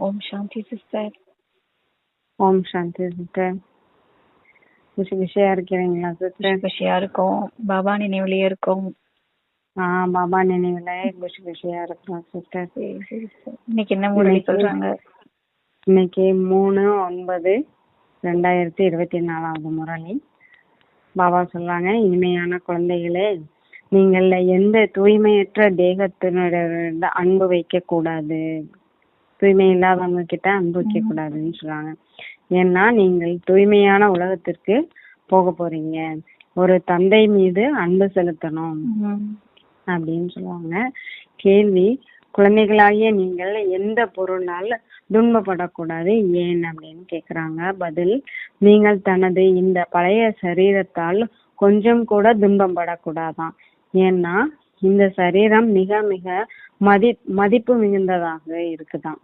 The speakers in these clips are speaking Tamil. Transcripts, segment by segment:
ஓம் சாந்தி சிஸ்டர் ஓம் சாந்தி சிஸ்டர் குஷி குஷியா இருக்கிறீங்களா சிஸ்டர் குஷியா இருக்கோம். பாபா நினைவுலயே இருக்கோம். ஆ பாபா நினைவுல குஷி குஷியா இருக்கிறோம் சிஸ்டர். இன்னைக்கு என்ன முரளி சொல்றாங்க? இன்னைக்கு மூணு ஒன்பது ரெண்டாயிரத்தி இருபத்தி நாலாவது முரளி பாபா சொல்றாங்க இனிமையான குழந்தைகளே நீங்கள் எந்த தூய்மையற்ற தேகத்தினோட அன்பு வைக்க கூடாது தூய்மை இல்லாதவங்க கிட்ட அன்பு வைக்க கூடாதுன்னு சொல்றாங்க. ஏன்னா நீங்கள் தூய்மையான உலகத்திற்கு போக போறீங்க. ஒரு தந்தை மீது அன்பு செலுத்தணும். அப்படின்னு சொல்லுவாங்க. கேள்வி குழந்தைகளாகிய நீங்கள் எந்த பொருளால் துன்பப்படக்கூடாது? ஏன் அப்படின்னு கேக்குறாங்க. பதில் நீங்கள் தனது இந்த பழைய சரீரத்தால் கொஞ்சம் கூட துன்பம் படக்கூடாதாம் ஏன்னா இந்த சரீரம் மிக மிக மதி மதிப்பு மிகுந்ததாக இருக்குதாம்.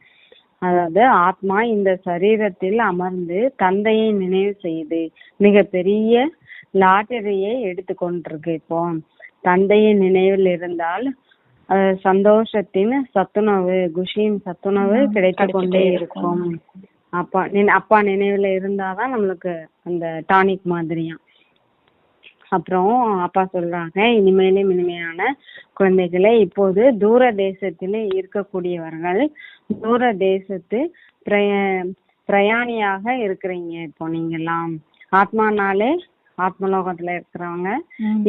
அதாவது ஆத்மா இந்த சரீரத்தில் அமர்ந்து தந்தையை நினைவு செய்து மிக பெரிய லாட்டரியை எடுத்து கொண்டிருக்கு இப்போ. தந்தையின் நினைவில் இருந்தால் சந்தோஷத்தின் சத்துணவு குஷியின் சத்துணவு கிடைத்து கொண்டே இருக்கும். அப்பா அப்பா நினைவுல இருந்தாதான் நம்மளுக்கு அந்த டானிக் மாதிரியா அப்புறம் அப்பா சொல்றாங்க இனிமேலும் இனிமையான குழந்தைகளே இப்போது தூர தேசத்தில் இருக்கக்கூடியவர்கள் தூர தேசத்து பிரய பிரயாணியாக இருக்கிறீங்க. இப்போ நீங்கெல்லாம் ஆத்மானாலே ஆத்மலோகத்துல இருக்கிறவங்க.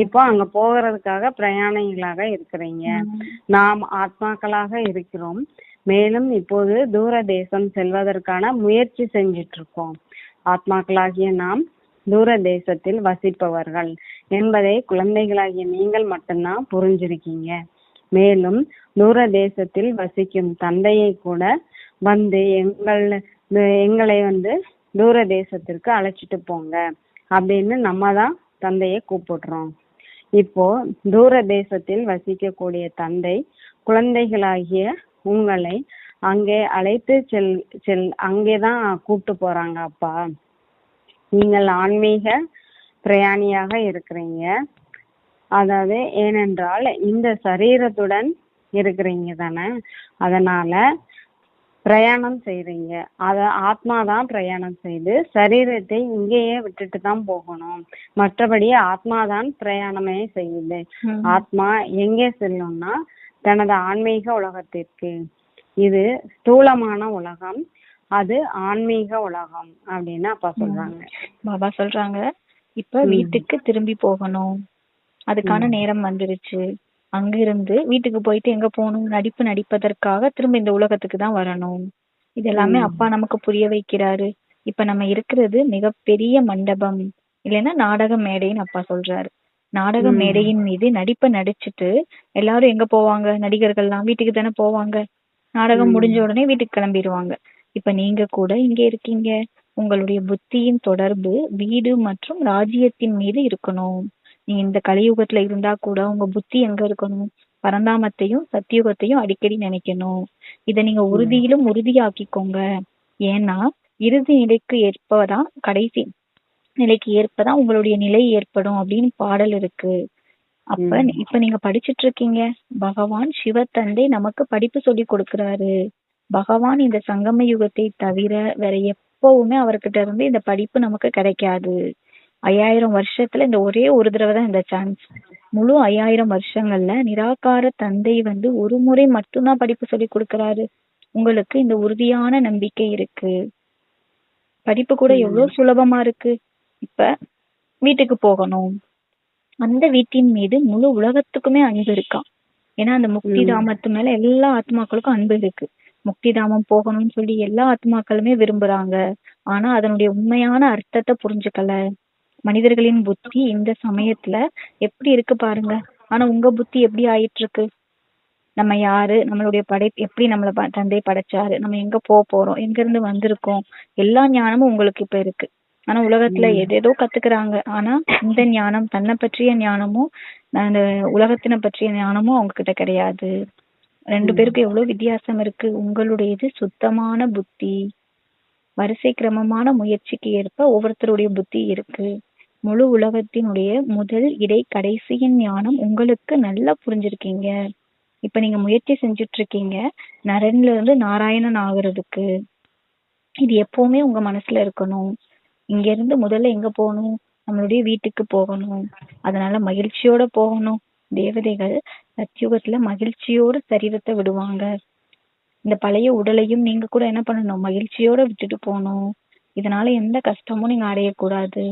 இப்போ அங்க போகிறதுக்காக பிரயாணிகளாக இருக்கிறீங்க. நாம் ஆத்மாக்களாக இருக்கிறோம். மேலும் இப்போது தூர தேசம் செல்வதற்கான முயற்சி செஞ்சிட்டு இருக்கோம் ஆத்மாக்களாகிய நாம் தூர தேசத்தில் வசிப்பவர்கள் என்பதை குழந்தைகளாகிய நீங்கள் மட்டும்தான் புரிஞ்சிருக்கீங்க. மேலும் தூர தேசத்தில் வசிக்கும் தந்தையை கூட வந்து எங்கள் எங்களை வந்து தூர தேசத்திற்கு அழைச்சிட்டு போங்க அப்படின்னு நம்ம தான் தந்தையை கூப்பிடுறோம். இப்போ தூர தேசத்தில் வசிக்கக்கூடிய தந்தை குழந்தைகளாகிய உங்களை அங்கே அழைத்து செல் செல் அங்கே தான் கூப்பிட்டு போறாங்க அப்பா. நீங்கள் ஆன்மீக பிரயாணியாக இருக்கிறீங்க. அதாவது ஏனென்றால் இந்த சரீரத்துடன் இருக்கிறீங்க தானே. அதனால பிரயாணம் செய்றீங்க. அத ஆத்மா தான் பிரயாணம் செய்து சரீரத்தை இங்கேயே விட்டுட்டு தான் போகணும். மற்றபடி ஆத்மா தான் பிரயாணமே செய்யுது. ஆத்மா எங்கே செல்லும்னா தனது ஆன்மீக உலகத்திற்கு. இது ஸ்தூலமான உலகம். அது ஆன்மீக உலகம் அப்படின்னு அப்பா சொல்றாங்க. பாபா சொல்றாங்க இப்ப வீட்டுக்கு திரும்பி போகணும். அதுக்கான நேரம் வந்துருச்சு. அங்கிருந்து வீட்டுக்கு போயிட்டு எங்க போகணும்? நடிப்பு நடிப்பதற்காக திரும்ப இந்த உலகத்துக்கு தான் வரணும். இது எல்லாமே அப்பா நமக்கு புரிய வைக்கிறாரு. இப்ப நம்ம இருக்கிறது மிகப்பெரிய மண்டபம். இல்லைன்னா நாடக மேடைன்னு அப்பா சொல்றாரு. நாடக. மேடையின் மீது நடிப்பை நடிச்சிட்டு எல்லாரும் எங்க போவாங்க? நடிகர்கள்லாம் வீட்டுக்கு தானே போவாங்க. நாடகம். முடிஞ்ச உடனே வீட்டுக்கு கிளம்பிடுவாங்க இப்ப நீங்க கூட இங்க இருக்கீங்க. உங்களுடைய புத்தியின் தொடர்பு வீடு மற்றும் ராஜ்யத்தின் மீது இருக்கணும். நீங்க இந்த கலியுகத்துல இருந்தா கூட உங்க புத்தி எங்க இருக்கணும்? பரந்தாமத்தையும் சத்தியுகத்தையும் அடிக்கடி நினைக்கணும். இத நீங்க உறுதியிலும் உறுதியாக்கிக்கோங்க. ஏன்னா இறுதி நிலைக்கு ஏற்பதான் கடைசி நிலைக்கு ஏற்பதான் உங்களுடைய நிலை ஏற்படும் அப்படின்னு பாடல் இருக்கு. அப்ப ம். இப்ப நீங்க படிச்சிட்டு இருக்கீங்க. பகவான் சிவத்தந்தை நமக்கு படிப்பு சொல்லி கொடுக்கறாரு. பகவான் இந்த சங்கம யுகத்தை தவிர வேற எப்பவுமே அவர்கிட்ட இருந்து இந்த படிப்பு நமக்கு கிடைக்காது. ஐயாயிரம் வருஷத்துல இந்த ஒரே ஒரு தடவை தான் இந்த சான்ஸ் முழு ஐயாயிரம் வருஷங்கள்ல நிராகார தந்தை வந்து ஒரு முறை மட்டும்தான் படிப்பு சொல்லி கொடுக்கறாரு. உங்களுக்கு இந்த உறுதியான நம்பிக்கை இருக்கு. படிப்பு கூட எவ்வளவு சுலபமா இருக்கு. இப்ப வீட்டுக்கு போகணும். அந்த வீட்டின் மீது முழு உலகத்துக்குமே அன்பு இருக்காம் ஏன்னா அந்த முக்தி. தாமத்து மேல எல்லா ஆத்மாக்களுக்கும் அன்பு இருக்கு. முக்தி தாமம் போகணும்னு சொல்லி எல்லா ஆத்மாக்களுமே விரும்புறாங்க. ஆனா அதனுடைய உண்மையான அர்த்தத்தை புரிஞ்சுக்கல. மனிதர்களின் புத்தி இந்த சமயத்துல எப்படி இருக்கு பாருங்க. ஆனா உங்க புத்தி எப்படி ஆயிட்டு இருக்கு நம்ம யாரு? நம்மளுடைய படை எப்படி நம்மள ப- தந்தை படைச்சாரு? நம்ம எங்க போக போறோம்? எங்க இருந்து வந்திருக்கோம்? எல்லா ஞானமும் உங்களுக்கு இப்ப இருக்கு. ஆனா உலகத்துல. எதேதோ கத்துக்கிறாங்க. ஆனா இந்த ஞானம் தன்னை பற்றிய ஞானமும் அந்த உலகத்தினை பற்றிய ஞானமும் அவங்க கிட்ட கிடையாது. ரெண்டு பேருக்கும் எவ்வளவு வித்தியாசம் இருக்கு. உங்களுடையது சுத்தமான புத்தி. வரிசை கிரமமான முயற்சிக்கு ஏற்ப ஒவ்வொருத்தருடைய புத்தி இருக்கு. முழு உலகத்தினுடைய முதல் இடை கடைசியின் ஞானம் உங்களுக்கு நல்லா புரிஞ்சிருக்கீங்க. இப்ப நீங்க முயற்சி செஞ்சுட்டு இருக்கீங்க நரன்ல இருந்து நாராயணன் ஆகுறதுக்கு. இது எப்பவுமே உங்க மனசுல இருக்கணும். இங்க இருந்து முதல்ல எங்க போகணும்? நம்மளுடைய வீட்டுக்கு போகணும். அதனால மகிழ்ச்சியோட போகணும். தேவதைகள் சத்தியுகத்துல மகிழ்ச்சியோட சரீரத்தை விடுவாங்க. இந்த பழைய உடலையும் நீங்க கூட என்ன பண்ணணும்? மகிழ்ச்சியோட விட்டுட்டு போகணும். இதனால எந்த கஷ்டமும் நீங்க அடையக்கூடாது.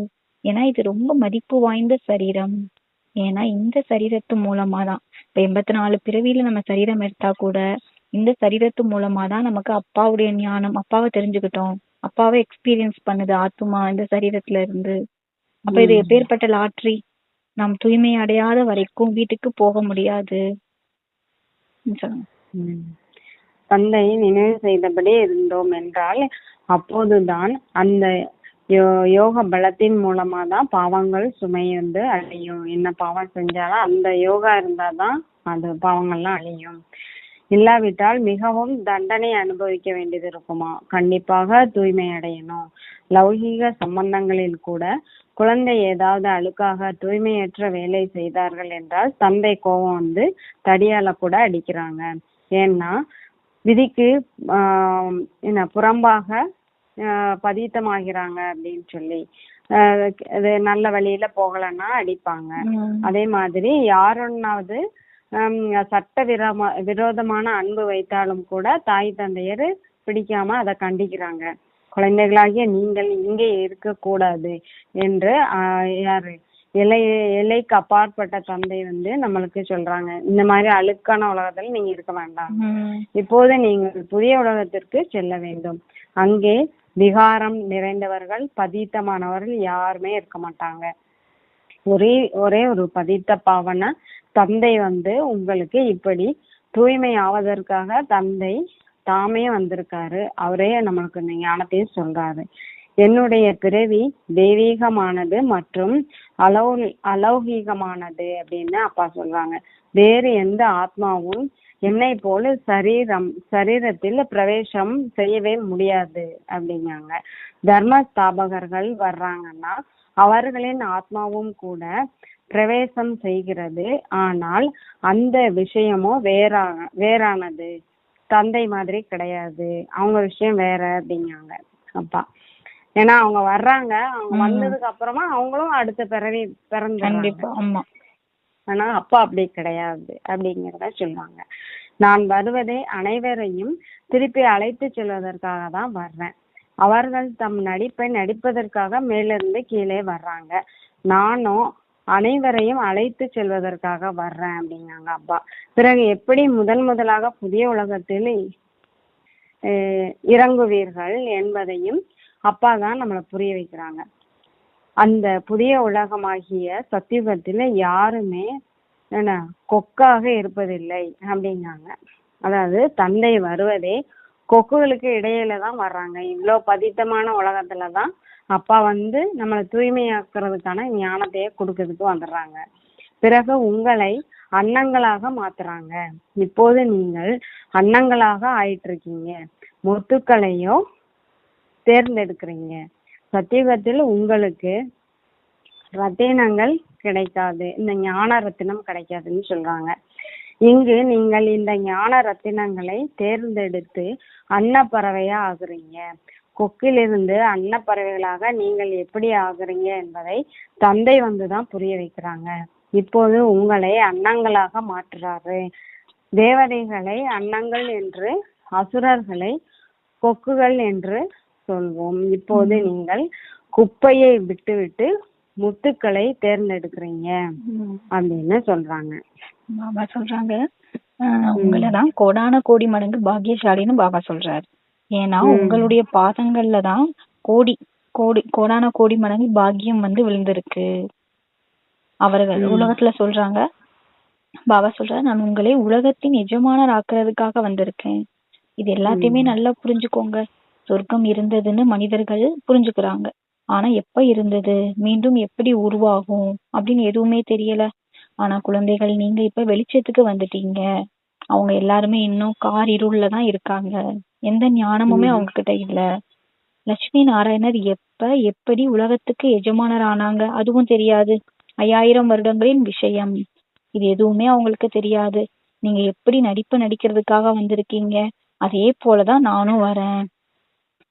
ஏன்னா இது ரொம்ப மதிப்பு வாய்ந்த சரீரம். ஏன்னா இந்த சரீரத்து மூலமா தான் இப்ப எண்பத்தி நாலு பிறவியில நம்ம சரீரம் எடுத்தா கூட இந்த சரீரத்து மூலமா தான் நமக்கு அப்பாவுடைய ஞானம் அப்பாவை தெரிஞ்சுக்கிட்டோம். அப்பாவை எக்ஸ்பீரியன்ஸ் பண்ணுது ஆத்துமா இந்த சரீரத்துல இருந்து. அப்ப இது. எப்பேற்பட்ட லாட்ரி நாம் தூய்மை அடையாத வரைக்கும் வீட்டுக்கு போக முடியாது. ம், தந்தை நினைவு செய்தபடி இருந்தோம் என்றால் அப்போதுதான் அந்த யோ- யோக பலத்தின் மூலமா தான் பாவங்கள் சுமை வந்து அழியும். என்ன பாவம் செஞ்சாலும் அந்த யோகா இருந்தாதான் அது பாவங்கள்லாம் அழியும். இல்லாவிட்டால் மிகவும் தண்டனை அனுபவிக்க வேண்டியது இருக்குமா? கண்டிப்பாக தூய்மை அடையணும். லௌகீக சம்பந்தங்களில் கூட குழந்தை ஏதாவது அழுக்காக தூய்மையற்ற வேலை செய்தார்கள் என்றால் தந்தை கோபம் வந்து தடியால கூட அடிக்கிறாங்க. ஏன்னா விதிக்கு ஆஹ் என்ன புறம்பாக பதித்தமாகிறாங்க அப்படின்னு சொல்லி. ஆஹ் அது நல்ல வழியில போகலைன்னா அடிப்பாங்க. அதே மாதிரி யாரொன்னாவது சட்ட விரோம விரோதமான அன்பு வைத்தாலும் கூட தாய் தந்தையர் பிடிக்காம அதை கண்டிக்கிறாங்க. குழந்தைகளாகிய நீங்கள் இங்கே இருக்கக்கூடாது என்று யாரு? எல்லை எல்லைக்கு அப்பாற்பட்ட தந்தை வந்து நம்மளுக்கு சொல்றாங்க. இந்த மாதிரி அழுக்கான உலகத்துல நீங்க இருக்க வேண்டாம். இப்போது நீங்கள் புதிய உலகத்திற்கு செல்ல வேண்டும். அங்கே விகாரம் நிறைந்தவர்கள் பதீத்தமானவர்கள் யாருமே இருக்க மாட்டாங்க. ஒரே ஒரே ஒரு பதித்த பாவன தந்தை வந்து உங்களுக்கு இப்படி தூய்மை ஆவதற்காக தந்தை தாமே வந்திருக்காரு. அவரே நம்மளுக்கு இந்த ஞானத்தையும் சொல்றாரு. என்னுடைய பிறவி தெய்வீகமானது மற்றும் அலௌ அலௌகீகமானது அப்படின்னு அப்பா சொல்றாங்க. வேறு எந்த ஆத்மாவும் என்னை போல சரீரம் சரீரத்தில் பிரவேசம் செய்யவே முடியாது அப்படிங்காங்க தர்ம ஸ்தாபகர்கள் வர்றாங்கன்னா அவர்களின் ஆத்மாவும் கூட பிரவேசம் செய்கிறது. ஆனால் அந்த விஷயமோ வேறா வேறானது. தந்தை மாதிரி கிடையாது. அவங்க விஷயம் வேற அப்படிங்காங்க அப்பா. ஏன்னா அவங்க வர்றாங்க. அவங்க. வந்ததுக்கு அப்புறமா அவங்களும் அடுத்த பிறவி பிறந்து கண்டிப்பா. ஆமா. ஆனா அப்பா அப்படி கிடையாது அப்படிங்கிறத சொல்லுவாங்க. நான் வருவதே அனைவரையும் திருப்பி அழைத்து செல்வதற்காக தான் வர்றேன். அவர்கள் தம் நடிப்பை நடிப்பதற்காக மேலிருந்து கீழே வர்றாங்க. நானும் அனைவரையும் அழைத்து செல்வதற்காக வர்றேன் அப்படிங்காங்க அப்பா. பிறகு எப்படி முதன் முதலாக புதிய உலகத்தில் இறங்குவீர்கள் என்பதையும் அப்பா தான் நம்மளை புரிய வைக்கிறாங்க. அந்த புதிய உலகமாகிய சத்தியுகத்தில் யாருமே என்ன கொக்காக இருப்பதில்லை அப்படிங்காங்க அதாவது தந்தை வருவதே கொக்குகளுக்கு இடையில தான் வர்றாங்க. இவ்வளோ பதித்தமான உலகத்துல தான் அப்பா வந்து நம்மளை தூய்மையாக்குறதுக்கான ஞானத்தையே கொடுக்கறதுக்கு வந்துடுறாங்க. பிறகு உங்களை அன்னங்களாக மாத்துறாங்க. இப்போது நீங்கள் அன்னங்களாக ஆயிட்டு இருக்கீங்க முத்துக்களையும் தேர்ந்தெடுக்கிறீங்க. சத்தியுகத்தில் உங்களுக்கு ரத்தினங்கள் கிடைக்காது. இந்த ஞான ரத்தினம் கிடைக்காதுன்னு சொல்றாங்க. இங்கு நீங்கள் இந்த ஞான ரத்தினங்களை தேர்ந்தெடுத்து அன்னப்பறவையா ஆகுறீங்க. கொக்கிலிருந்து அன்னப்பறவைகளாக நீங்கள் எப்படி ஆகுறீங்க என்பதை தந்தை வந்துதான் புரிய வைக்கிறாங்க. இப்போது உங்களை அன்னங்களாக மாற்றுறாரு. தேவதைகளை அன்னங்கள் என்று அசுரர்களை கொக்குகள் என்று சொல்வோம். இப்போது நீங்கள் குப்பையை விட்டுவிட்டு முத்துக்களை தேர்ந்தெடுக்கிறீங்க. அப்படின்னு சொல்றாங்க. பாபா சொல்றாங்க. ஆஹ் உங்களை தான் கோடான கோடி மடங்கு பாக்கியசாலின்னு பாபா சொல்றாரு. ஏன்னா. உங்களுடைய பாதங்கள்ல தான் கோடி கோடி கோடான கோடி மடங்கு பாக்கியம் வந்து விழுந்திருக்கு. அவர்கள். உலகத்துல சொல்றாங்க பாபா சொல்றாரு நான் உங்களை உலகத்தின் எஜமானர் ஆக்குறதுக்காக வந்திருக்கேன். இது எல்லாத்தையுமே. நல்லா புரிஞ்சுக்கோங்க. சொர்க்கம் இருந்ததுன்னு மனிதர்கள் புரிஞ்சுக்கிறாங்க. ஆனா எப்ப இருந்தது? மீண்டும் எப்படி உருவாகும்? அப்படின்னு எதுவுமே தெரியல. ஆனா குழந்தைகள் நீங்க இப்ப வெளிச்சத்துக்கு வந்துட்டீங்க. அவங்க எல்லாருமே இன்னும் கார் இருள்ல தான் இருக்காங்க. எந்த ஞானமுமே. அவங்க கிட்ட இல்ல. லட்சுமி நாராயணர் எப்ப எப்படி உலகத்துக்கு எஜமானர் ஆனாங்க அதுவும் தெரியாது. ஐயாயிரம் வருடங்களின் விஷயம். இது எதுவுமே அவங்களுக்கு தெரியாது. நீங்க எப்படி நடிப்பு நடிக்கிறதுக்காக வந்திருக்கீங்க? அதே போலதான் நானும் வரேன்.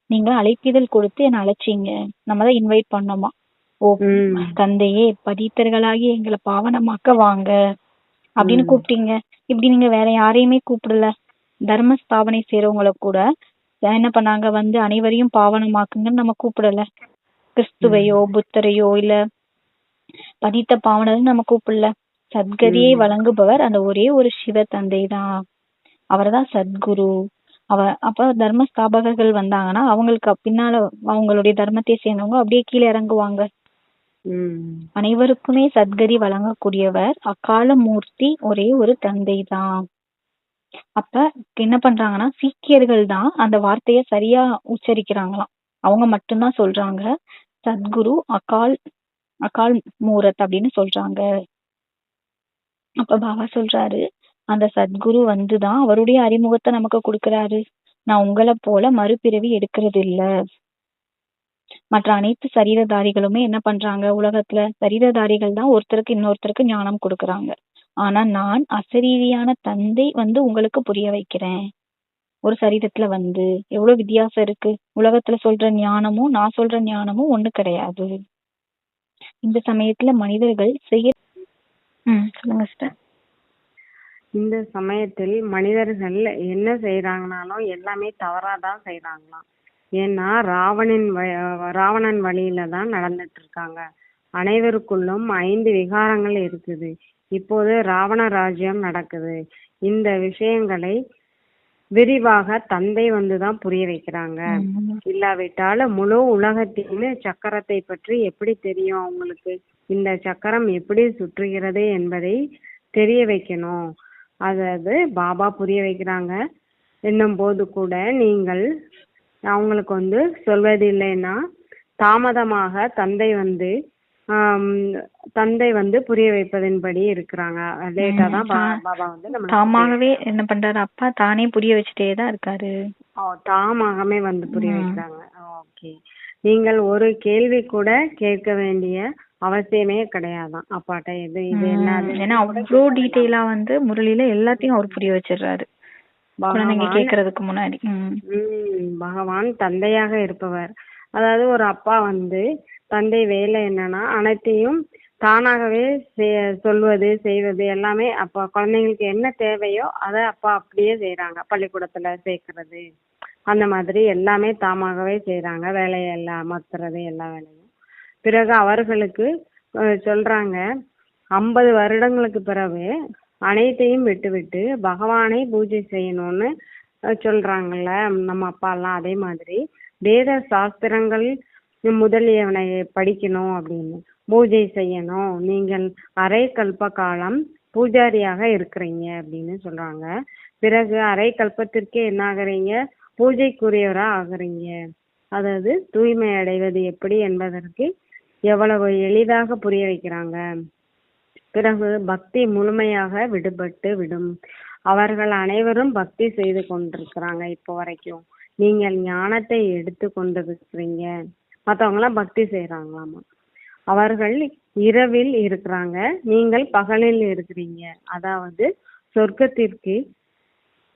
நீங்க அழைப்பிதழ் கொடுத்து என்ன அழைச்சீங்க. நம்ம தான் இன்வைட் பண்ணோமா? ஓ. தந்தையே பதித்தர்களாகி எங்களை பாவனமாக்க வாங்க. அப்படின்னு. கூப்பிட்டீங்க. இப்படி நீங்க வேற யாரையுமே கூப்பிடல. தர்ம ஸ்தாபனை செய்றவங்கள கூட என்ன பண்ணாங்க? வந்து அனைவரையும் பாவனமாக்குங்கன்னு நம்ம கூப்பிடல. கிறிஸ்துவையோ புத்தரையோ இல்ல பதித்த பாவனர்னு நம்ம கூப்பிடல. சத்கதியை. வழங்குபவர் அந்த ஒரே ஒரு சிவ தந்தை தான். அவர்தான் சத்குரு. அவ அப்ப தர்ம ஸ்தாபகர்கள் வந்தாங்கன்னா அவங்களுக்கு பின்னால அவங்களுடைய தர்மத்தை சேர்ந்தவங்க அப்படியே கீழே இறங்குவாங்க. அனைவருக்குமே சத்கதி வழங்கக்கூடியவர் அக்கால மூர்த்தி ஒரே ஒரு தந்தை தான். அப்ப என்ன பண்றாங்கன்னா சீக்கியர்கள் தான் அந்த வார்த்தைய சரியா உச்சரிக்கிறாங்களாம். அவங்க மட்டும்தான் சொல்றாங்க. சத்குரு அகால் அகால் மூரத் அப்படின்னு சொல்றாங்க. அப்ப பாபா சொல்றாரு அந்த சத்குரு வந்துதான் அவருடைய அறிமுகத்தை நமக்கு கொடுக்கறாரு. நான் உங்களை போல மறுபிறவி எடுக்கிறது இல்ல மற்ற அனைத்து சரீரதாரிகளுமே என்ன பண்றாங்க உலகத்துல? சரீரதாரிகள் தான் ஒருத்தருக்கு இன்னொருத்தருக்கு ஞானம் கொடுக்கறாங்க. ஆனா நான் அசரீரியான தந்தை வந்து உங்களுக்கு புரிய வைக்கிறேன். ஒரு சரீரத்துல வந்து எவ்வளவு வித்தியாசம் இருக்கு. உலகத்துல சொல்ற ஞானமும் நான் சொல்ற ஞானமும் ஒண்ணு கிடையாது. இந்த சமயத்துல மனிதர்கள் செய்ய ம் சொல்லுங்க சிஸ்டர் இந்த சமயத்தில் மனிதர்கள் என்ன செய்யறாங்கனாலும் எல்லாமே தவறாதான் செய்யறாங்களாம் ஏன்னா ராவணன் ராவணன் வழியில தான் நடந்துட்டு இருக்காங்க. அனைவருக்குள்ளும் ஐந்து விகாரங்கள் இருக்குது. இப்போது ராவண ராஜ்யம் நடக்குது. இந்த விஷயங்களை விரிவாக தந்தை வந்துதான் புரிய வைக்கிறாங்க. இல்லாவிட்டால் முழு உலகத்தின் சக்கரத்தை பற்றி எப்படி தெரியும் அவங்களுக்கு? இந்த சக்கரம் எப்படி சுற்றுகிறது என்பதை தெரிய வைக்கணும். அதாவது பாபா புரிய வைக்கிறாங்க. என்னும் போது கூட நீங்கள் அவங்களுக்கு வந்து சொல்வதில்லைன்னா தாமதமாக தந்தை வந்து தந்தை வந்து புரிய வைப்பதன்படி இருக்கிறாங்க. லேட்டா தான் பாபா வந்து நம்மளுக்கு தாமாகவே என்ன பண்றாரு? அப்பா தானே புரிய வச்சுட்டே தான் இருக்காரு. தாமாகவே வந்து புரிய வைக்கிறாங்க. ஓகே. நீங்கள் ஒரு கேள்வி கூட கேட்க வேண்டிய அவசியமே கிடையாதாம் அப்பாட்ட இது இது என்னது ஏன்னா அவ்வளோ டீட்டெயிலா வந்து முரளியில எல்லாத்தையும் அவர் புரிய வச்சிடுறாரு. குழந்தைங்க கேக்குறதுக்கு முன்னாடி. பகவான் தந்தையாக இருப்பவர். அதாவது ஒரு அப்பா வந்து தந்தை வேலை என்னன்னா அனைத்தையும் தானாகவே செய்- சொல்வது செய்வது எல்லாமே அப்போ குழந்தைங்களுக்கு என்ன தேவையோ அதை அப்பா அப்படியே செய்கிறாங்க பள்ளிக்கூடத்தில் சேர்க்கறது அந்த மாதிரி எல்லாமே தாமாகவே செய்றாங்க. வேலையெல்லாம் மாத்துறது எல்லா வேலையும். பிறகு அவர்களுக்கு சொல்கிறாங்க ஐம்பது வருடங்களுக்கு பிறகு அனைத்தையும் விட்டுவிட்டு பகவானை பூஜை செய்யணும்னு சொல்கிறாங்கல்ல நம்ம அப்பா எல்லாம் அதே மாதிரி. வேத சாஸ்திரங்கள் முதலியவனை படிக்கணும் அப்படின்னு. பூஜை செய்யணும். நீங்கள் அரை கல்ப காலம் பூஜாரியாக இருக்கிறீங்க அப்படின்னு சொல்றாங்க. பிறகு அரை கல்பத்திற்கே என்ன ஆகுறீங்க பூஜைக்குரியவரா ஆகுறீங்க. அதாவது தூய்மை அடைவது எப்படி என்பதற்கு எவ்வளவு எளிதாக புரிய வைக்கிறாங்க? பிறகு பக்தி முழுமையாக விடுபட்டு விடும். அவர்கள் அனைவரும் பக்தி செய்து கொண்டிருக்கிறாங்க இப்போ வரைக்கும். நீங்கள் ஞானத்தை எடுத்து கொண்டிருக்கிறீங்க. மத்தவங்க எல்லாம் பக்தி செய்கிறாங்களாமா அவர்கள் இரவில் இருக்கிறாங்க. நீங்கள் பகலில் இருக்கிறீங்க. அதாவது சொர்க்கத்திற்கு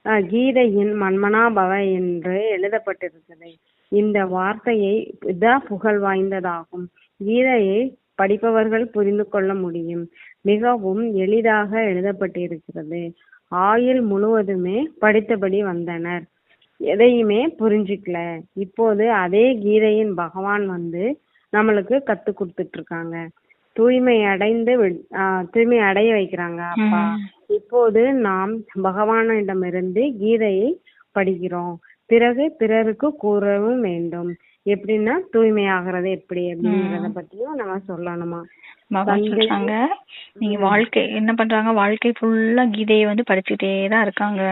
அஹ், கீதையின் மன்மனாபவ என்று எழுதப்பட்டிருக்கிறது. இந்த வார்த்தையை இதான் புகழ் வாய்ந்ததாகும். கீதையை படிப்பவர்கள் புரிந்து கொள்ள முடியும். மிகவும் எளிதாக எழுதப்பட்டிருக்கிறது. ஆயுள் முழுவதுமே படித்தபடி வந்தனர். எதையுமே புரிஞ்சுக்கல. இப்போது அதே கீதையின் பகவான் வந்து நம்மளுக்கு கத்து கொடுத்துட்டு இருக்காங்க தூய்மை அடைந்து தூய்மை அடைய வைக்கிறாங்க அப்பா. இப்போது நாம் பகவானிடமிருந்து கீதையை படிக்கிறோம். பிறகு பிறருக்கு கூறவும் வேண்டும். எப்படின்னா தூய்மையாகிறது எப்படி அப்படிங்கறத பத்தியும் நம்ம சொல்லணுமா? சொல்றாங்க. நீங்க வாழ்க்கை என்ன பண்றாங்க? வாழ்க்கை ஃபுல்லா கீதையை வந்து படிச்சுட்டே தான் இருக்காங்க.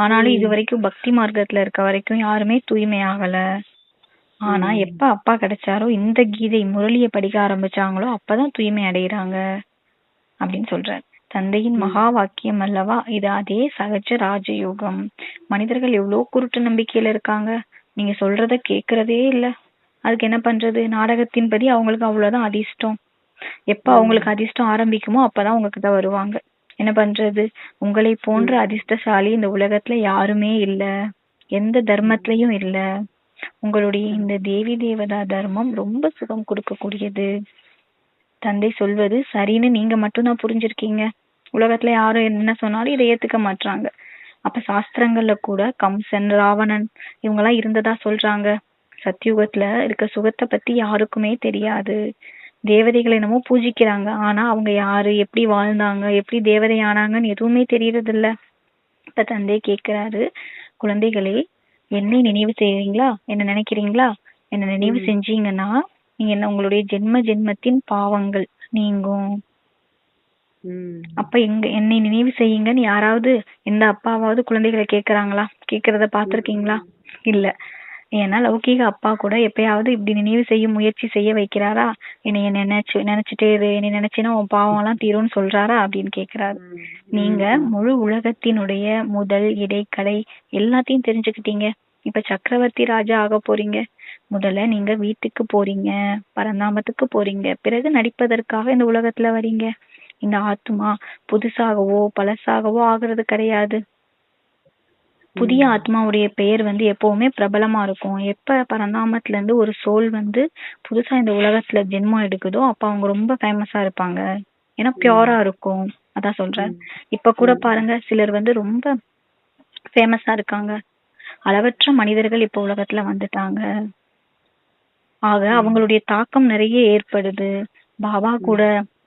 ஆனாலும் இது வரைக்கும் பக்தி மார்க்கத்துல இருக்க வரைக்கும் யாருமே தூய்மை ஆகல. ஆனா எப்ப அப்பா கிடைச்சாரோ இந்த கீதை முரளியை படிக்க ஆரம்பிச்சாங்களோ அப்பதான் தூய்மை அடைகிறாங்க அப்படின்னு சொல்றாரு. தந்தையின் மகா வாக்கியம் அல்லவா? இது அதே சகஜ ராஜயோகம். மனிதர்கள் எவ்வளவு குருட்டு நம்பிக்கையில இருக்காங்க. நீங்க சொல்றத கேக்குறதே இல்ல. அதுக்கு என்ன பண்றது? நாடகத்தின்படி அவங்களுக்கு அவ்வளவுதான் அதிர்ஷ்டம். எப்ப அவங்களுக்கு அதிர்ஷ்டம் ஆரம்பிக்குமோ அப்பதான் உங்ககிட்ட வருவாங்க. என்ன பண்றது? உங்களை போன்ற அதிர்ஷ்டசாலி இந்த உலகத்துல யாருமே இல்ல. எந்த தர்மத்திலயும் இல்ல. உங்களுடைய இந்த தேவி தேவதா தர்மம் ரொம்ப சுகம் கொடுக்கக்கூடியது. தந்தை சொல்வது சரின்னு நீங்க மட்டும்தான் புரிஞ்சிருக்கீங்க. உலகத்துல யாரும் என்ன சொன்னாலும் இதை ஏத்துக்க மாட்றாங்க. அப்ப சாஸ்திரங்கள்ல கூட கம்சன் ராவணன் இவங்க எல்லாம் இருந்ததா சொல்றாங்க. சத்தியுகத்துல இருக்க சுகத்தை பத்தி யாருக்குமே தெரியாது. தேவதைகளை என்னமோ பூஜிக்கிறாங்க. ஆனா அவங்க யாரு எப்படி வாழ்ந்தாங்க எப்படி தேவதை ஆனாங்கன்னு எதுவுமே தெரியறது இல்ல இப்ப தந்தை கேக்குறாரு குழந்தைகளே என்னை நினைவு செய்றீங்களா? என்ன நினைக்கிறீங்களா? என்ன நினைவு செஞ்சீங்கன்னா நீங்க என்ன உங்களுடைய ஜென்ம ஜென்மத்தின் பாவங்கள் நீங்கும். அப்ப எங்க என்னை நினைவு செய்யுங்கன்னு யாராவது எந்த அப்பாவாவது குழந்தைகளை கேக்குறாங்களா? கேக்குறத பாத்திருக்கீங்களா இல்ல. ஏன்னா லௌகீக அப்பா கூட எப்பயாவது இப்படி நினைவு செய்ய முயற்சி செய்ய வைக்கிறாரா? என்னைய நினைச்சு நினைச்சிட்டே இரு என்னை நினைச்சினா உன் பாவம் எல்லாம் தீரும்னு சொல்றாரா? அப்படின்னு கேக்குறாரு. நீங்க முழு உலகத்தினுடைய முதல் இடைக்கடை எல்லாத்தையும் தெரிஞ்சுக்கிட்டீங்க. இப்ப சக்கரவர்த்தி ராஜா ஆக போறீங்க. முதல்ல நீங்க வீட்டுக்கு போறீங்க பரந்தாமத்துக்கு போறீங்க. பிறகு நடிப்பதற்காக இந்த உலகத்துல வரீங்க. இந்த ஆத்மா புதுசாகவோ பழசாகவோ ஆகுறது கிடையாது. புதிய ஆத்மாவுடைய பெயர் வந்து எப்பவுமே பிரபலமா இருக்கும். எப்ப பரந்தாமத்துல இருந்து ஒரு சோல் வந்து புதுசா இந்த உலகத்துல ஜென்மம் எடுக்குதோ அப்ப அவங்க ரொம்ப ஃபேமஸா இருப்பாங்க. ஏன்னா பியூரா இருக்கும். அதான் சொல்றேன். இப்ப கூட பாருங்க சிலர் வந்து ரொம்ப ஃபேமஸா இருக்காங்க. அளவற்ற மனிதர்கள் இப்ப உலகத்துல வந்துட்டாங்க. ஆக அவங்களுடைய தாக்கம் நிறைய ஏற்படுது. பாபா கூட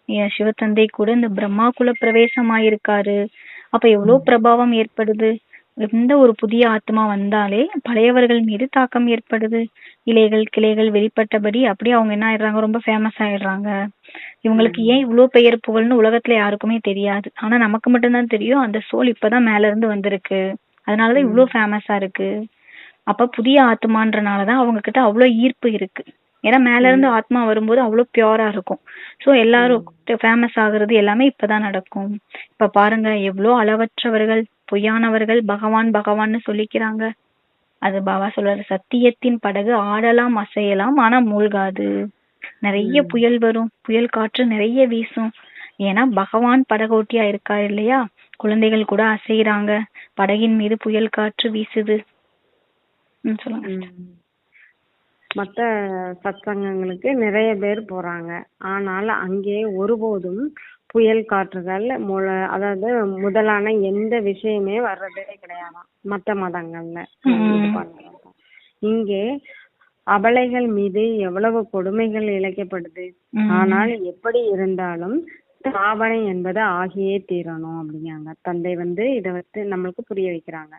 என் சிவத்தந்தை கூட இந்த பிரம்மாக்குள்ள பிரவேசமாயிருக்காரு. அப்ப எவ்வளவு பிரபாவம் ஏற்படுது? எந்த ஒரு புதிய ஆத்மா வந்தாலே பழையவர்கள் மீது தாக்கம் ஏற்படுது. இலைகள் கிளைகள் வெளிப்பட்டபடி அப்படியே அவங்க என்ன ஆயிடுறாங்க? ரொம்ப ஃபேமஸ் ஆயிடுறாங்க. இவங்களுக்கு ஏன் இவ்வளவு பெயர் புகழ்னு உலகத்துல யாருக்குமே தெரியாது. ஆனா நமக்கு மட்டும்தான் தெரியும். அந்த சோல் இப்பதான் மேல இருந்து வந்திருக்கு. அதனாலதான் இவ்வளவு ஃபேமஸா இருக்கு. அப்ப புதிய ஆத்மான்றனாலதான் அவங்க கிட்ட அவ்வளவு ஈர்ப்பு இருக்கு. ஏன்னா மேல இருந்து ஆத்மா வரும்போது அவ்வளவு பியூரா இருக்கும். சோ எல்லாரும் ஃபேமஸ் ஆகுறது எல்லாமே இப்பதான் நடக்கும். இப்ப பாருங்க எவ்வளவு அளவற்றவர்கள் பொய்யானவர்கள் பகவான் பகவான்னு சொல்லிக்கிறாங்க. அது பாபா சொல்றாரு சத்தியத்தின் படகு ஆடலாம் அசையலாம் ஆனா மூழ்காது. நிறைய புயல் வரும். புயல் காற்று நிறைய வீசும். ஏன்னா பகவான் படகோட்டியா இருக்காரு இல்லையா? குழந்தைகள் கூட அசைறாங்க படகின் மீது புயல் காற்று வீசுது. சொல்லுங்க. மத்த சத்சங்கங்களுக்கு நிறைய பேர் போறாங்க. ஆனால் அங்கே ஒருபோதும் புயல் காற்றுகள் முல அதாவது முதலான எந்த விஷயமே வர்றதே கிடையாதாம். மத்த மதங்கள்ல. இங்கே அபலைகள் மீது எவ்வளவு கொடுமைகள் இழைக்கப்படுது. ஆனால் எப்படி இருந்தாலும் ஸ்தாபனை என்பது ஆகியே தீரணும் அப்படிங்கிறாங்க. தந்தை வந்து இத வந்து நம்மளுக்கு புரிய வைக்கிறாங்க.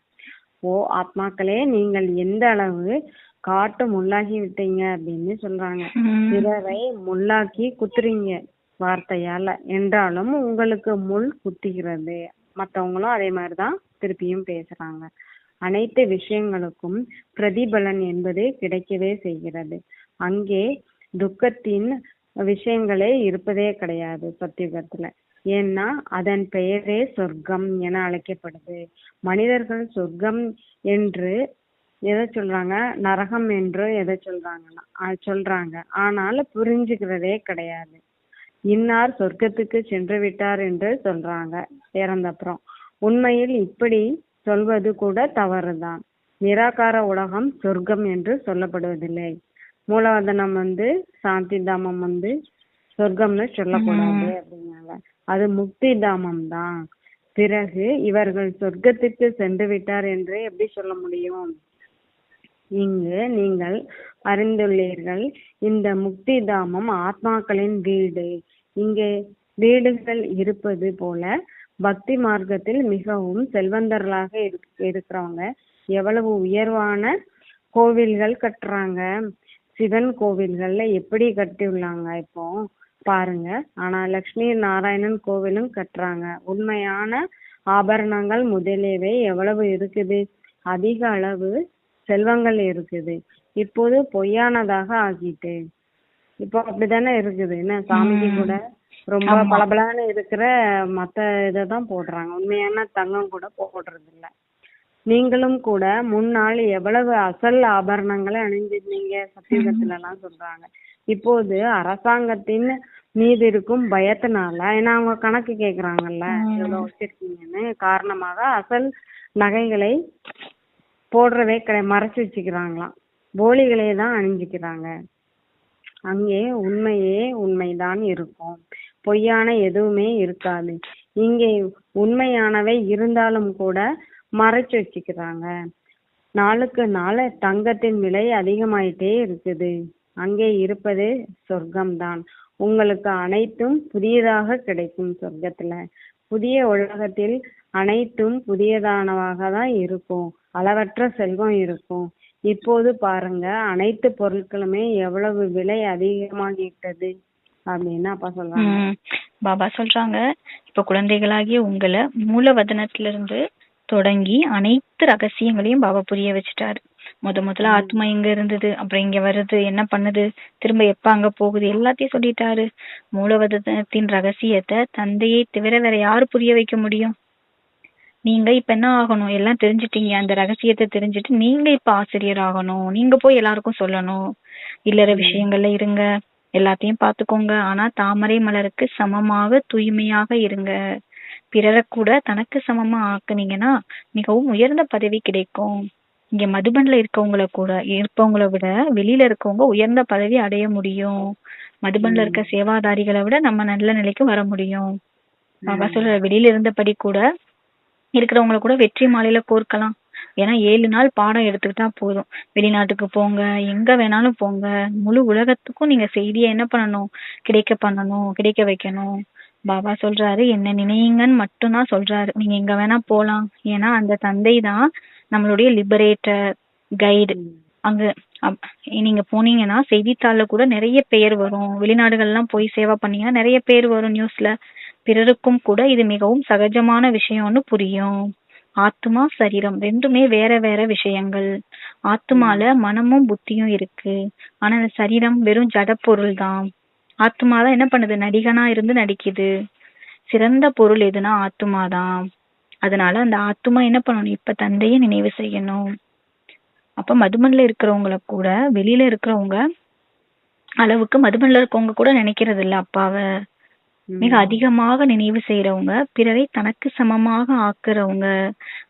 ஓ ஆத்மாக்களே நீங்கள் எந்த அளவு காட்டு முள்ளாகி விட்டீங்க அப்படின்னு சொல்றாங்க. பிறரை முள்ளாக்கி குத்துறீங்க. வார்த்தையால என்றாலும் உங்களுக்கு முள் குத்துகிறது மத்தவங்களும் அதே மாதிரிதான் திருப்பியும் பேசுறாங்க. அனைத்து விஷயங்களுக்கும் பிரதிபலன் என்பது கிடைக்கவே செய்கிறது. அங்கே துக்கத்தின் விஷயங்களே இருப்பதே கிடையாது சத்தியுகத்துல. ஏன்னா அதன் பெயரே சொர்க்கம் என அழைக்கப்படுது. மனிதர்கள் சொர்க்கம் என்று எதை சொல்றாங்க? நரகம் என்று எதை சொல்றாங்கன்னா சொல்றாங்க. ஆனால் புரிஞ்சுக்கிறதே கிடையாது. இன்னார் சொர்க்கத்துக்கு சென்று விட்டார் என்று சொல்றாங்க. இறந்தப்புறம் உண்மையில் இப்படி சொல்வது கூட தவறுதான். நிராகார உலகம் சொர்க்கம் என்று சொல்லப்படுவதில்லை. மூலவதனம் வந்து சாந்தி தாமம் வந்து சொர்க்கம்னு சொல்லக்கூடாது அப்படிங்கிறாங்க அது முக்தி தாமம் தான். பிறகு இவர்கள் சொர்க்கத்துக்கு சென்று விட்டார் என்று எப்படி சொல்ல முடியும்? இங்கு நீங்கள் அறிந்துள்ளீர்கள் இந்த முக்தி தாமம் ஆத்மாக்களின் வீடு. இங்கே வீடுகள் இருப்பது போல பக்தி மார்க்கத்தில் மிகவும் செல்வந்தர்களாக இருக்கிறவங்க. எவ்வளவு உயர்வான கோவில்கள் கட்டுறாங்க. சிவன் கோவில்கள்ல எப்படி கட்டியுள்ளாங்க இப்போ? பாருங்க. ஆனா லக்ஷ்மி நாராயணன் கோவிலும் கட்டுறாங்க. உண்மையான ஆபரணங்கள் முதலியவை எவ்வளவு இருக்குது? அதிக அளவு செல்வங்கள் இருக்குது. இப்போது பொய்யானதாக ஆகிட்டு. இப்போ அப்படித்தானே இருக்குது. என்ன சாமிக்கு கூட ரொம்ப. பளபளன்னு இருக்கிற மத்த இதை தான் போடுறாங்க. உண்மையான தங்கம் கூட போடுறது இல்ல நீங்களும் கூட முன்னால் எவ்வளவு அசல் ஆபரணங்களை அணிஞ்சிருந்தீங்க சத்தியுகத்துல எல்லாம் சொல்றாங்க. இப்போது அரசாங்கத்தின் மீது இருக்கும் பயத்தினால ஏன்னா அவங்க கணக்கு கேக்குறாங்கல்ல. எவ்வளவு வச்சிருக்கீங்கன்னு காரணமாக அசல் நகைகளை போடுறதே கிடையாது மறைச்சு வச்சுக்கிறாங்களாம். போலிகளே தான் அணிஞ்சுக்கிறாங்க. அங்கே உண்மையே உண்மைதான் இருக்கும். பொய்யான எதுவுமே இருக்காது. இங்கே உண்மையானவை இருந்தாலும் கூட மறைச்சு வச்சுக்கிறாங்க. நாளுக்கு நாள் தங்கத்தின் விலை அதிகமாயிட்டே இருக்குது. அங்கே இருப்பது சொர்க்கம்தான். உங்களுக்கு அனைத்தும் புதியதாக கிடைக்கும் சொர்க்கத்துல. புதிய உலகத்தில் அனைத்தும் புதியதானவாக தான் இருக்கும். அளவற்ற செல்வம் இருக்கும். இப்போது பாருங்க அனைத்து பொருட்களுமே எவ்வளவு விலை அதிகமாகிட்டது அப்படின்னு அப்பா சொல்றாங்க. பாபா சொல்றாங்க இப்ப குழந்தைகளாகிய உங்களை மூலவதனத்திலிருந்து தொடங்கி அனைத்து ரகசியங்களையும் பாபா புரிய வச்சுட்டாரு. முத முதல்ல ஆத்மா எங்க இருந்தது அப்புறம் இங்க வருது என்ன பண்ணுது திரும்ப எப்ப அங்க போகுது எல்லாத்தையும் சொல்லிட்டாரு. மூலவதனத்தின் ரகசியத்தை தந்தையை தவிர வேற யாரு புரிய வைக்க முடியும்? நீங்க இப்ப என்ன ஆகணும்? எல்லாம் தெரிஞ்சிட்டீங்க. அந்த ரகசியத்தை தெரிஞ்சுட்டு நீங்க இப்ப ஆசிரியர் ஆகணும் நீங்க போய் எல்லாருக்கும் சொல்லணும். இல்லற விஷயங்கள்ல இருங்க. எல்லாத்தையும் பாத்துக்கோங்க. ஆனா தாமரை மலருக்கு சமமாக தூய்மையாக இருங்க. பிறரை கூட தனக்கு சமமா ஆக்குனீங்கன்னா மிகவும் உயர்ந்த பதவி கிடைக்கும். இங்க மதுபன்ல இருக்கவங்கள கூட இருப்பவங்கள விட வெளியில இருக்கவங்க உயர்ந்த பதவி அடைய முடியும். மதுபன்ல இருக்க சேவாதாரிகளை விட நம்ம நல்ல நிலைக்கு வர முடியும். பாபா சொல்ற வெளியில இருந்தபடி கூட இருக்கிறவங்கள கூட வெற்றி மாலையில கோர்க்கலாம் ஏன்னா ஏழு நாள் பாடம் எடுத்துக்கிட்டா போதும். வெளிநாட்டுக்கு போங்க எங்க வேணாலும் போங்க. முழு உலகத்துக்கும் நீங்க செய்தியை என்ன பண்ணணும்? கிடைக்க பண்ணணும் கிடைக்க வைக்கணும். பாபா சொல்றாரு என்ன நினையுங்கன்னு மட்டும்தான் சொல்றாரு. நீங்க எங்க வேணா போலாம். ஏன்னா அந்த தந்தை தான் நம்மளுடைய லிபரேட்டர் கைடு அங்க அப்- நீங்க போனீங்கன்னா செய்தித்தாள்ல கூட நிறைய பேர் வரும். வெளிநாடுகள்லாம் போய் சேவை பண்ணீங்கன்னா நிறைய பேர் வரும் நியூஸ்ல பிறருக்கும் கூட இது மிகவும் சகஜமான விஷயம்னு புரியும். ஆத்மா சரீரம் ரெண்டுமே வேற வேற விஷயங்கள். ஆத்மால மனமும் புத்தியும் இருக்கு. ஆனா இந்த சரீரம் வெறும் ஜட பொருள் தான். ஆத்மால தான் என்ன பண்ணுது? நடிகனா இருந்து நடிக்குது. சிறந்த பொருள் எதுனா ஆத்மா தான். அதனால அந்த ஆத்மா என்ன பண்ணணும்? இப்ப தந்தையை நினைவு செய்யணும். அப்ப மதுமன்ல இருக்கிறவங்கள கூட வெளியில இருக்கிறவங்க அளவுக்கு மதுமன்ல இருக்கவங்க கூட நினைக்கிறது இல்ல அப்பாவை. மிக அதிகமாக நினைவு செய்யறவங்க பிறரை தனக்கு சமமாக ஆக்குறவங்க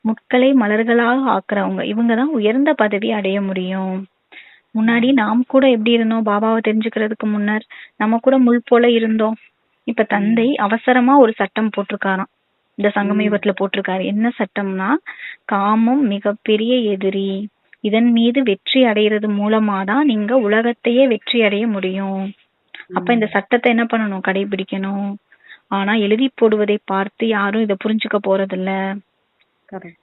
முட்களை மலர்களாக ஆக்குறவங்க இவங்க தான் உயர்ந்த பதவி அடைய முடியும். முன்னாடி நாம் கூட எப்படி இருந்தோம்? பாபாவை தெரிஞ்சுக்கிறதுக்கு முன்னர் நம்ம கூட முள் போல இருந்தோம். இப்ப தந்தை அவசரமா ஒரு சட்டம் போட்டிருக்காராம். இந்த சங்கம யுகத்துல போட்டிருக்காரு. என்ன சட்டம்னா காமம் மிகப்பெரிய எதிரி. இதன் மீது வெற்றி அடைகிறது மூலமா தான் நீங்க உலகத்தையே வெற்றி அடைய முடியும். அப்ப இந்த சட்டத்தை என்ன பண்ணணும்? கடைபிடிக்கணும். ஆனா எழுதி போடுவதை பார்த்து யாரும் இத புரிஞ்சுக்க போறதில்ல.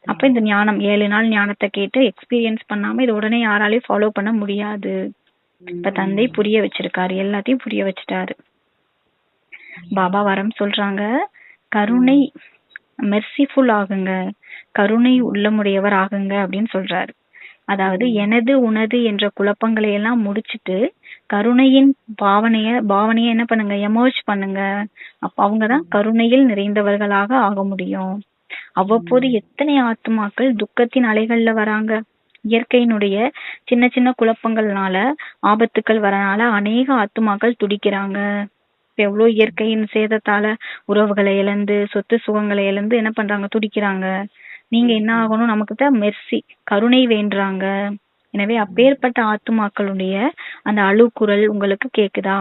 அப்ப இந்த ஞானம் ஏழு நாள் ஞானத்தை கேட்டு எக்ஸ்பீரியன்ஸ் பண்ணாம இது உடனே யாராலையும் ஃபாலோ பண்ண முடியாது. இப்ப தந்தை புரிய வச்சிருக்காரு. எல்லாத்தையும் புரிய வச்சுட்டாரு. பாபா வரம் சொல்றாங்க கருணை மெர்சிஃபுல் ஆகுங்க. கருணை உள்ளமுடையவர் ஆகுங்க அப்படின்னு சொல்றாரு. அதாவது எனது உனது என்ற குழப்பங்களை எல்லாம் முடிச்சிட்டு கருணையின் பாவனைய பாவனைய என்ன பண்ணுங்க? எமர்ஜ் பண்ணுங்க. அப்ப அவங்கதான் கருணையில் நிறைந்தவர்களாக ஆக முடியும். அவ்வப்போது எத்தனை ஆத்மாக்கள் துக்கத்தின் அலைகள்ல வராங்க? இயற்கையினுடைய சின்ன சின்ன குழப்பங்கள்னால ஆபத்துக்கள் வரனால அநேக ஆத்மாக்கள் துடிக்கிறாங்க. இப்ப எவ்வளவு இயற்கையின் சேதத்தால உறவுகளை இழந்து சொத்து சுகங்களை இழந்து என்ன பண்றாங்க? துடிக்கிறாங்க. நீங்க என்ன ஆகணும்? நமக்கு தான் மெர்சி கருணை வேண்டுறாங்க. எனவே அப்பேற்பட்ட ஆத்துமாக்களுடைய அந்த அழுக்குரல் உங்களுக்கு கேக்குதா?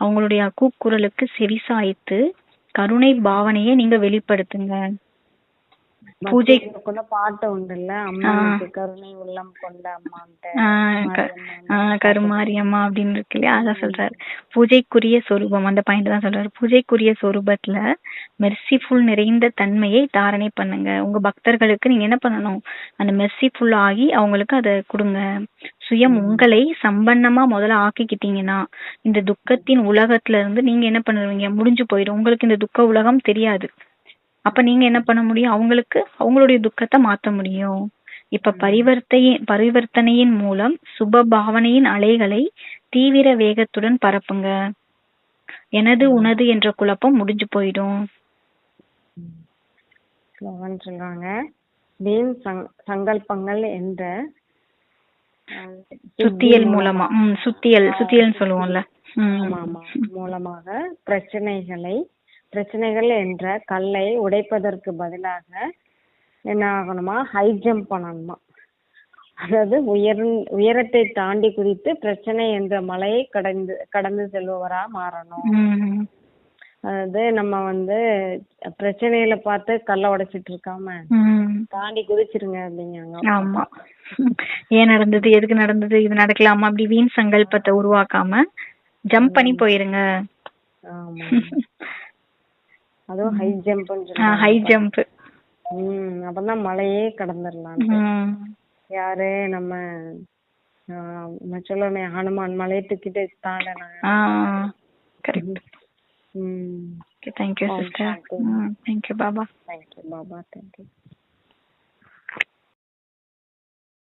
அவங்களுடைய கூக்குரலுக்கு செவிசாய்த்து கருணை பாவனையை நீங்க வெளிப்படுத்துங்க. பூஜை கூட பாட்டு உண்டுல்ல அம்மாவுக்கு கருணை உள்ளம் கொண்ட அம்மான்ட்டு. ஆஹ் க- ஆஹ் கருமாரியம்மா அப்படின்னு இருக்கு இல்லையா? அதான் சொல்றாரு. பூஜைக்குரிய சொரூபம் அந்த பாயிண்ட் தான் சொல்றாரு. பூஜைக்குரிய சொரூபத்துல மெர்சிஃபுல் நிறைந்த தன்மையை தாரணை பண்ணுங்க. உங்க பக்தர்களுக்கு நீங்க என்ன பண்ணணும்? அந்த மெர்சிஃபுல் ஆகி அவங்களுக்கு அதை கொடுங்க. சுயம் உங்களை சம்பன்னமா முதல்ல ஆக்கிக்கிட்டீங்கன்னா இந்த துக்கத்தின் உலகத்துல இருந்து நீங்க என்ன பண்ணுவீங்க முடிஞ்சு போயிடும். உங்களுக்கு இந்த துக்க உலகம் தெரியாது. அப்ப நீங்க என்ன பண்ண முடியும்? அவங்களுக்கு அவங்களுடைய துக்கத்தை மாத்த முடியும். இப்ப பரிவர்த்தை பரிவர்த்தனையின் மூலம் சுப பாவனையின் அலைகளை தீவிர வேகத்துடன் பரப்புங்க. எனது உனது என்ற குழப்பம் முடிஞ்சு போயிடும். சொல்றாங்க வீண் சங்- சங்கல்பங்கள் என்ற சுத்தியல் மூலமா. ம் சுத்தியல் சுத்தியல்னு சொல்லுவோம்ல. மூலமாக பிரச்சனைகளை பிரச்சனைகள் என்ற கல்லை உடைப்பதற்கு பதிலாக என்ன ஆகணுமா? ஹை ஜம்ப் பண்ணணுமா? அதாவது உயர் உயரத்தை தாண்டி குதித்து பிரச்சனை என்ற மலையை கடந்து கடந்து செல்பவரா மாறணும். அதாவது நம்ம வந்து பிரச்சனைகளை பார்த்து கல்லை உடைச்சிட்டு இருக்காம. தாண்டி குதிச்சிருங்க அப்படிங்காங்க ஆமா. ஏன் நடந்தது? எதுக்கு நடந்தது? இது நடக்கலாமா? அப்படி வீண் சங்கல்பத்தை உருவாக்காம ஜம்ப் பண்ணி போயிருங்க. ஆமா. அதுவும் ஹை ஜம்ப்னு ஹை ஜம்ப் ம் அப்பதான் மலையே கடந்துடலாம் யாரு நம்ம ஆஹ் சொல்லுவோமே ஹனுமான் மலையை தூக்கிட்டு தாண்டினாங்க கரெக்ட் ம். Thank you Oh, sister thank you. Thank you Baba thank you பாபா தேங்க்யூ